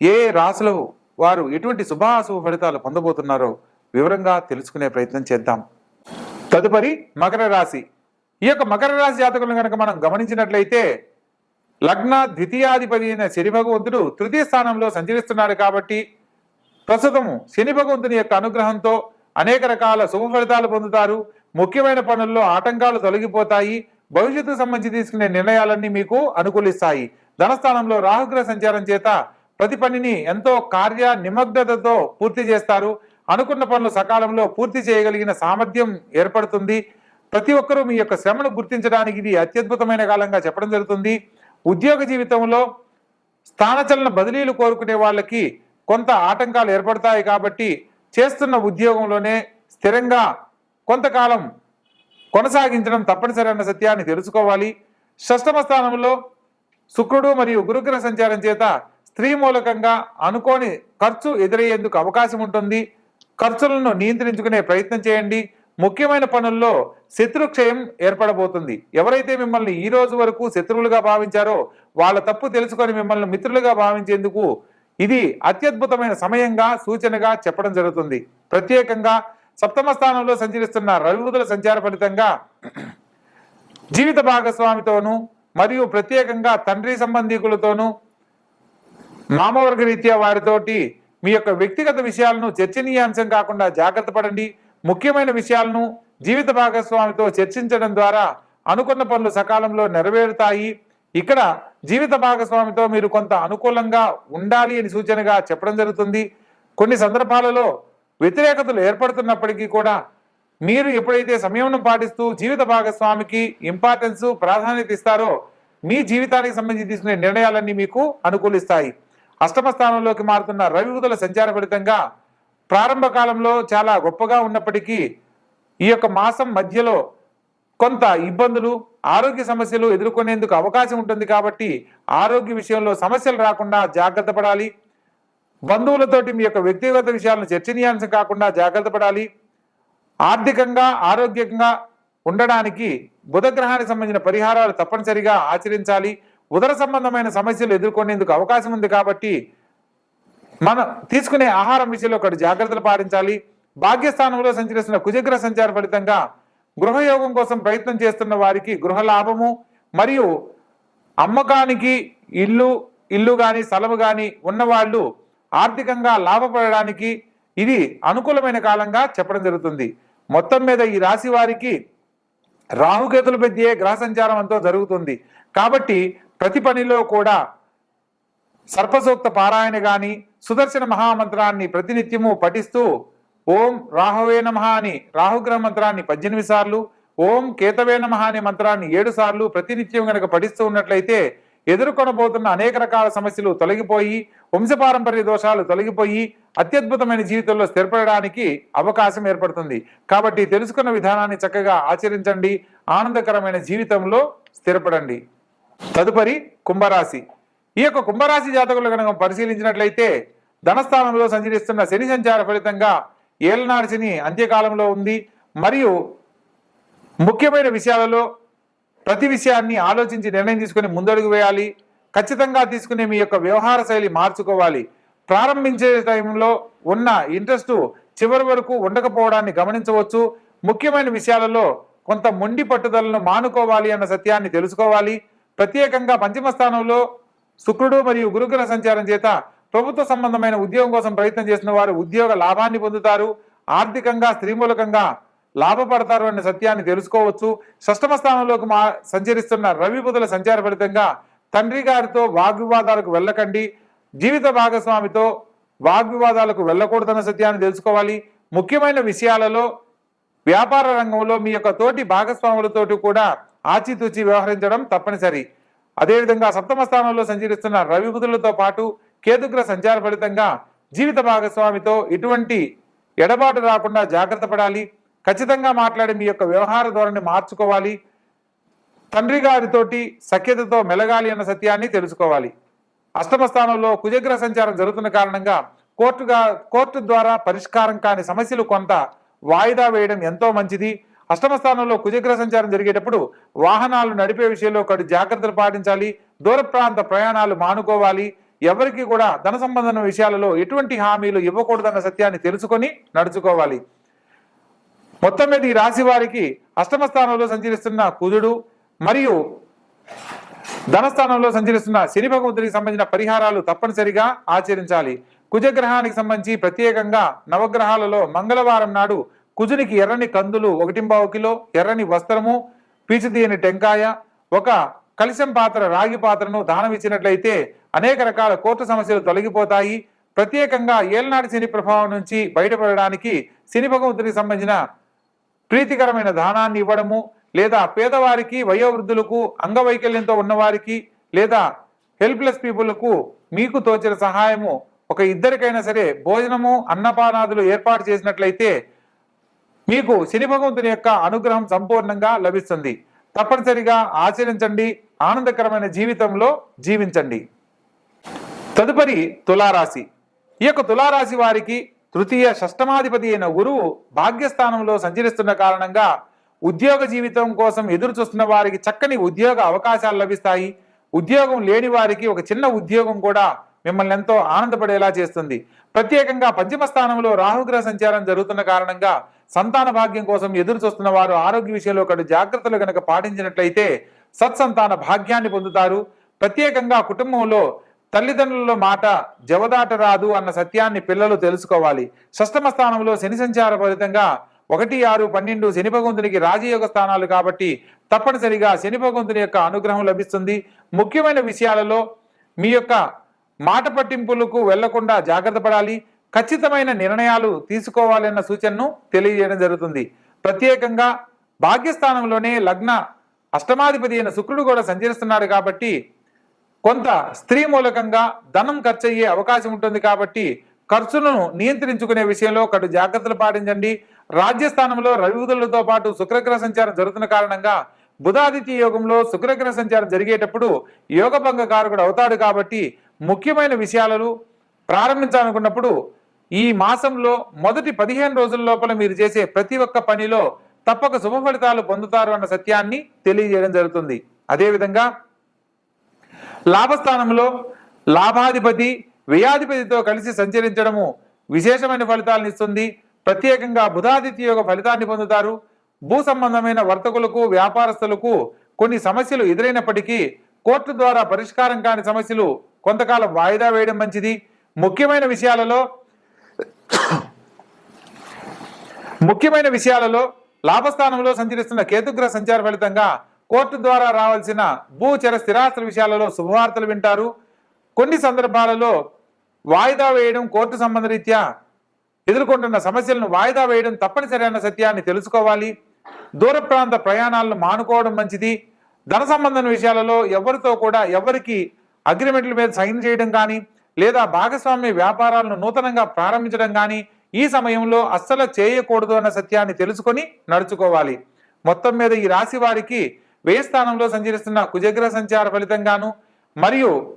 ఏ ఏ రాశుల వారు ఎటువంటి శుభాశుభ ఫలితాలు పొందబోతున్నారో వివరంగా తెలుసుకునే ప్రయత్నం చేద్దాం. తదుపరి మకర రాశి. ఈ యొక్క మకర రాశి జాతకులను కనుక మనం గమనించినట్లయితే లగ్న ద్వితీయాధిపతి అయిన శని భగవంతుడు తృతీయ స్థానంలో సంచరిస్తున్నాడు కాబట్టి ప్రస్తుతం శని భగవంతుని యొక్క అనుగ్రహంతో అనేక రకాల శుభ ఫలితాలు పొందుతారు. ముఖ్యమైన పనుల్లో ఆటంకాలు తొలగిపోతాయి. భవిష్యత్తుకు సంబంధించి తీసుకునే నిర్ణయాలన్నీ మీకు అనుకూలిస్తాయి. ధనస్థానంలో రాహుగ్రహ సంచారం చేత ప్రతి పనిని ఎంతో కార్య నిమగ్నతతో పూర్తి చేస్తారు. అనుకున్న పనులు సకాలంలో పూర్తి చేయగలిగిన సామర్థ్యం ఏర్పడుతుంది. ప్రతి ఒక్కరూ మీ యొక్క శ్రమను గుర్తించడానికి ఇది అత్యద్భుతమైన కాలంగా చెప్పడం జరుగుతుంది. ఉద్యోగ జీవితంలో స్థానచలన బదిలీలు కోరుకునే వాళ్ళకి కొంత ఆటంకాలు ఏర్పడతాయి కాబట్టి చేస్తున్న ఉద్యోగంలోనే స్థిరంగా కొంతకాలం కొనసాగించడం తప్పనిసరి అన్న సత్యాన్ని తెలుసుకోవాలి. షష్టమ స్థానంలో శుక్రుడు మరియు గురుగ్రహ సంచారం చేత స్త్రీ మూలకంగా అనుకోని ఖర్చు ఎదురయ్యేందుకు అవకాశం ఉంటుంది. ఖర్చులను నియంత్రించుకునే ప్రయత్నం చేయండి. ముఖ్యమైన పనుల్లో శత్రుక్షయం ఏర్పడబోతుంది. ఎవరైతే మిమ్మల్ని ఈ రోజు వరకు శత్రువులుగా భావించారో వాళ్ళ తప్పు తెలుసుకొని మిమ్మల్ని మిత్రులుగా భావించేందుకు ఇది అత్యద్భుతమైన సమయంగా సూచనగా చెప్పడం జరుగుతుంది. ప్రత్యేకంగా సప్తమ స్థానంలో సంచరిస్తున్న రవిబుధుల సంచార ఫలితంగా జీవిత భాగస్వామితోనూ మరియు ప్రత్యేకంగా తండ్రి సంబంధికులతోనూ మామవర్గ రీత్యా వారితోటి మీ యొక్క వ్యక్తిగత విషయాలను చర్చనీయాంశం కాకుండా జాగ్రత్త పడండి. ముఖ్యమైన విషయాలను జీవిత భాగస్వామితో చర్చించడం ద్వారా అనుకున్న పనులు సకాలంలో నెరవేరుతాయి. ఇక్కడ జీవిత భాగస్వామితో మీరు కొంత అనుకూలంగా ఉండాలి అని సూచనగా చెప్పడం జరుగుతుంది. కొన్ని సందర్భాలలో వ్యతిరేకతలు ఏర్పడుతున్నప్పటికీ కూడా మీరు ఎప్పుడైతే సంయమనం పాటిస్తూ జీవిత భాగస్వామికి ఇంపార్టెన్స్ ప్రాధాన్యత ఇస్తారో మీ జీవితానికి సంబంధించి తీసుకునే నిర్ణయాలన్నీ మీకు అనుకూలిస్తాయి. అష్టమ స్థానంలోకి మారుతున్న రవి ఉదల సంచార ఫలితంగా ప్రారంభ కాలంలో చాలా గొప్పగా ఉన్నప్పటికీ ఈ యొక్క మాసం మధ్యలో కొంత ఇబ్బందులు ఆరోగ్య సమస్యలు ఎదుర్కొనేందుకు అవకాశం ఉంటుంది కాబట్టి ఆరోగ్య విషయంలో సమస్యలు రాకుండా జాగ్రత్త పడాలి. బంధువులతోటి మీ యొక్క వ్యక్తిగత విషయాలను చర్చనీయాంశం కాకుండా జాగ్రత్త పడాలి. ఆర్థికంగా ఆరోగ్యంగా ఉండడానికి బుధగ్రహానికి సంబంధించిన పరిహారాలు తప్పనిసరిగా ఆచరించాలి. ఉదర సంబంధమైన సమస్యలు ఎదుర్కొనేందుకు అవకాశం ఉంది కాబట్టి మనం తీసుకునే ఆహారం విషయంలో ఒకటి జాగ్రత్తలు పాటించాలి. భాగ్యస్థానంలో సంచరిస్తున్న కుజగ్రహ సంచార ఫలితంగా గృహయోగం కోసం ప్రయత్నం చేస్తున్న వారికి గృహ లాభము మరియు అమ్మకానికి ఇల్లు ఇల్లు కానీ స్థలము కానీ ఉన్నవాళ్ళు ఆర్థికంగా లాభపడడానికి ఇది అనుకూలమైన కాలంగా చెప్పడం జరుగుతుంది. మొత్తం మీద ఈ రాశి వారికి రాహుకేతుల మధ్యే గ్రహ సంచారం అంతా జరుగుతుంది. కాబట్టి ప్రతి పనిలో కూడా సర్పసూక్త పారాయణ గాని సుదర్శన మహామంత్రాన్ని ప్రతినిత్యము పఠిస్తూ ఓం రాహువే నమ అని రాహుగ్రహ మంత్రాన్ని పద్దెనిమిది సార్లు ఓం కేతవే నమ అనే మంత్రాన్ని ఏడు సార్లు ప్రతినిత్యం గనక పఠిస్తూ ఉన్నట్లయితే ఎదుర్కొనబోతున్న అనేక రకాల సమస్యలు తొలగిపోయి వంశపారంపర్య దోషాలు తొలగిపోయి అత్యద్భుతమైన జీవితంలో స్థిరపడడానికి అవకాశం ఏర్పడుతుంది. కాబట్టి తెలుసుకున్న విధానాన్ని చక్కగా ఆచరించండి ఆనందకరమైన జీవితంలో స్థిరపడండి. తదుపరి కుంభరాశి. ఈ యొక్క కుంభరాశి జాతకులు కనుక పరిశీలించినట్లయితే ధనస్థానంలో సంచరిస్తున్న శని సంచార ఫలితంగా ఏలనాడు శని అంత్యకాలంలో ఉంది. మరియు ముఖ్యమైన విషయాలలో ప్రతి విషయాన్ని ఆలోచించి నిర్ణయం తీసుకుని ముందడుగు వేయాలి. ఖచ్చితంగా తీసుకునే మీ యొక్క వ్యవహార శైలి మార్చుకోవాలి. ప్రారంభించే టైంలో ఉన్న ఇంట్రెస్ట్ చివరి వరకు ఉండకపోవడాన్ని గమనించవచ్చు. ముఖ్యమైన విషయాలలో కొంత మొండి పట్టుదలను మానుకోవాలి అన్న సత్యాన్ని తెలుసుకోవాలి. ప్రత్యేకంగా పంచమ స్థానంలో శుక్రుడు మరియు గురుగ్రహ సంచారం చేత ప్రభుత్వ సంబంధమైన ఉద్యోగం కోసం ప్రయత్నం చేసిన వారు ఉద్యోగ లాభాన్ని పొందుతారు ఆర్థికంగా స్త్రీమూలకంగా లాభపడతారు అనే సత్యాన్ని తెలుసుకోవచ్చు. షష్టమ స్థానంలోకి మా సంచరిస్తున్న రవి బుధుల సంచార ఫలితంగా తండ్రి గారితో వాగ్వివాదాలకు వెళ్ళకండి. జీవిత భాగస్వామితో వాగ్వివాదాలకు వెళ్ళకూడదన్న సత్యాన్ని తెలుసుకోవాలి. ముఖ్యమైన విషయాలలో వ్యాపార రంగంలో మీ యొక్క తోటి భాగస్వాములతోటి కూడా ఆచితూచి వ్యవహరించడం తప్పనిసరి. అదేవిధంగా సప్తమ స్థానంలో సంచరిస్తున్న రవి బుధులతో పాటు కేతుగ్ర సంచార ఫలితంగా జీవిత భాగస్వామితో ఇటువంటి ఎడబాటు రాకుండా జాగ్రత్త పడాలి. ఖచ్చితంగా మాట్లాడి మీ యొక్క వ్యవహార ధోరణి మార్చుకోవాలి. తండ్రి గారితోటి సఖ్యతతో మెలగాలి అన్న సత్యాన్ని తెలుసుకోవాలి. అష్టమ స్థానంలో కుజగ్రహ సంచారం జరుగుతున్న కారణంగా కోర్టుగా కోర్టు ద్వారా పరిష్కారం కాని సమస్యలు కొంత వాయిదా వేయడం ఎంతో మంచిది. అష్టమ స్థానంలో కుజగ్రహ సంచారం జరిగేటప్పుడు వాహనాలు నడిపే విషయంలో ఒకటి జాగ్రత్తలు పాటించాలి దూర ప్రాంత ప్రయాణాలు మానుకోవాలి ఎవరికి కూడా ధన సంబంధం విషయాలలో ఎటువంటి హామీలు ఇవ్వకూడదన్న సత్యాన్ని తెలుసుకొని నడుచుకోవాలి. మొత్తం మీద ఈ రాశి వారికి అష్టమ స్థానంలో సంచరిస్తున్న కుజుడు మరియు ధనస్థానంలో సంచరిస్తున్న శని భగవంతుడికి సంబంధించిన పరిహారాలు తప్పనిసరిగా ఆచరించాలి. కుజగ్రహానికి సంబంధించి ప్రత్యేకంగా నవగ్రహాలలో మంగళవారం నాడు కుజునికి ఎర్రని కందులు ఒకటింబావు కిలో ఎర్రని వస్త్రము పీచుతీయని టెంకాయ ఒక కలిశం పాత్ర రాగి పాత్రను దానం ఇచ్చినట్లయితే అనేక రకాల కోర్టు సమస్యలు తొలగిపోతాయి. ప్రత్యేకంగా ఏలనాటి శని ప్రభావం నుంచి బయటపడడానికి శని భగవంతునికి సంబంధించిన ప్రీతికరమైన దానాన్ని ఇవ్వడము లేదా పేదవారికి వయోవృద్ధులకు అంగవైకల్యంతో ఉన్నవారికి లేదా హెల్ప్లెస్ పీపుల్కు మీకు తోచిన సహాయము ఒక ఇద్దరికైనా సరే భోజనము అన్నపానాదులు ఏర్పాటు చేసినట్లయితే మీకు శని భగవంతుని యొక్క అనుగ్రహం సంపూర్ణంగా లభిస్తుంది. తప్పనిసరిగా ఆచరించండి. ఆనందకరమైన జీవితంలో జీవించండి. తదుపరి తులారాశి. ఈ యొక్క తులారాశి వారికి తృతీయ షష్టమాధిపతి అయిన గురువు భాగ్యస్థానంలో సంచరిస్తున్న కారణంగా ఉద్యోగ జీవితం కోసం ఎదురు చూస్తున్న వారికి చక్కని ఉద్యోగ అవకాశాలు లభిస్తాయి. ఉద్యోగం లేని వారికి ఒక చిన్న ఉద్యోగం కూడా మిమ్మల్ని ఎంతో ఆనందపడేలా చేస్తుంది. ప్రత్యేకంగా పంచమ స్థానంలో రాహుగ్రహ సంచారం జరుగుతున్న కారణంగా సంతాన భాగ్యం కోసం ఎదురు చూస్తున్న వారు ఆరోగ్య విషయంలో ఒకటి జాగ్రత్తలు గనక పాటించినట్లయితే సత్సంతాన భాగ్యాన్ని పొందుతారు. ప్రత్యేకంగా కుటుంబంలో తల్లిదండ్రుల మాట జవదాట రాదు అన్న సత్యాన్ని పిల్లలు తెలుసుకోవాలి. షష్టమ స్థానంలో శని సంచార ఫలితంగా ఒకటి ఆరు పన్నెండు శని భగవంతునికి రాజయోగ స్థానాలు కాబట్టి తప్పనిసరిగా శని భగవంతుని యొక్క అనుగ్రహం లభిస్తుంది. ముఖ్యమైన విషయాలలో మీ యొక్క మాట పట్టింపులకు వెళ్ళకుండా జాగ్రత్త పడాలి ఖచ్చితమైన నిర్ణయాలు తీసుకోవాలన్న సూచనను తెలియజేయడం జరుగుతుంది. ప్రత్యేకంగా భాగ్యస్థానంలోనే లగ్న అష్టమాధిపతి అయిన శుక్రుడు కూడా సంచరిస్తున్నాడు కాబట్టి కొంత స్త్రీ మూలకంగా ధనం ఖర్చు అయ్యే అవకాశం ఉంటుంది కాబట్టి ఖర్చులను నియంత్రించుకునే విషయంలో కటు జాగ్రత్తలు పాటించండి. రాజ్యస్థానంలో రవిబుధులతో పాటు శుక్రగ్రహ సంచారం జరుగుతున్న కారణంగా బుధాదిత్య యోగంలో శుక్రగ్రహ సంచారం జరిగేటప్పుడు యోగ కారకుడు అవుతాడు కాబట్టి ముఖ్యమైన విషయాలను ప్రారంభించాలనుకున్నప్పుడు ఈ మాసంలో మొదటి పదిహేను రోజుల లోపల మీరు చేసే ప్రతి ఒక్క పనిలో తప్పక శుభ ఫలితాలు పొందుతారు అన్న సత్యాన్ని తెలియజేయడం జరుగుతుంది. అదేవిధంగా లాభస్థానంలో లాభాధిపతి వ్యయాధిపతితో కలిసి సంచరించడము విశేషమైన ఫలితాలను ఇస్తుంది. ప్రత్యేకంగా బుధాదిత్య యొక్క ఫలితాన్ని పొందుతారు. భూ సంబంధమైన వర్తకులకు వ్యాపారస్తులకు కొన్ని సమస్యలు ఎదురైనప్పటికీ కోర్టు ద్వారా పరిష్కారం కాని సమస్యలు కొంతకాలం వాయిదా వేయడం మంచిది. ముఖ్యమైన విషయాలలో ముఖ్యమైన విషయాలలో లాభస్థానంలో సంచరిస్తున్న కేతుగ్రహ సంచార ఫలితంగా కోర్టు ద్వారా రావాల్సిన భూచర స్థిరాస్తుల విషయాలలో శుభవార్తలు వింటారు. కొన్ని సందర్భాలలో వాయిదా వేయడం కోర్టు సంబంధ రీత్యా ఎదుర్కొంటున్న సమస్యలను వాయిదా వేయడం తప్పనిసరి అన్న సత్యాన్ని తెలుసుకోవాలి. దూర ప్రాంత ప్రయాణాలను మానుకోవడం మంచిది. ధన సంబంధం విషయాలలో ఎవరితో కూడా ఎవరికి అగ్రిమెంట్ల మీద సైన్ చేయడం కానీ లేదా భాగస్వామ్య వ్యాపారాలను నూతనంగా ప్రారంభించడం కానీ ఈ సమయంలో అస్సలు చేయకూడదు అన్న సత్యాన్ని తెలుసుకొని నడుచుకోవాలి. మొత్తం మీద ఈ రాశి వారికి వ్యయ స్థానంలో సంచరిస్తున్న కుజగ్రహ సంచార ఫలితంగాను మరియు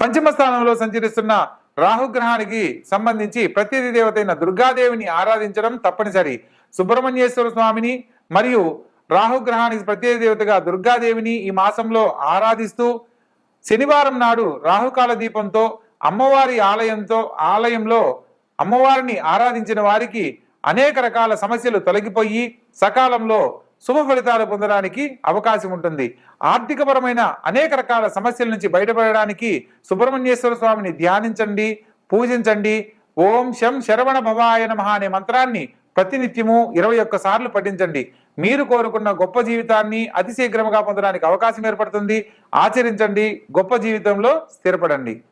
పంచమ స్థానంలో సంచరిస్తున్న రాహుగ్రహానికి సంబంధించి ప్రతినిధి దేవత దుర్గాదేవిని ఆరాధించడం తప్పనిసరి. సుబ్రహ్మణ్యేశ్వర స్వామిని మరియు రాహుగ్రహానికి ప్రత్యేక దేవతగా దుర్గాదేవిని ఈ మాసంలో ఆరాధిస్తూ శనివారం నాడు రాహుకాల దీపంతో అమ్మవారి ఆలయంతో ఆలయంలో అమ్మవారిని ఆరాధించిన వారికి అనేక రకాల సమస్యలు తొలగిపోయి సకాలంలో శుభ ఫలితాలు పొందడానికి అవకాశం ఉంటుంది. ఆర్థికపరమైన అనేక రకాల సమస్యల నుంచి బయటపడడానికి సుబ్రహ్మణ్యేశ్వర స్వామిని ధ్యానించండి పూజించండి. ఓం శం శరవణ భవాయ నమ అనే మంత్రాన్ని ప్రతినిత్యము ఇరవై ఒక్క సార్లు పఠించండి. మీరు కోరుకున్న గొప్ప జీవితాన్ని అతి శీఘ్రముగా పొందడానికి అవకాశం ఏర్పడుతుంది. ఆచరించండి. గొప్ప జీవితంలో స్థిరపడండి.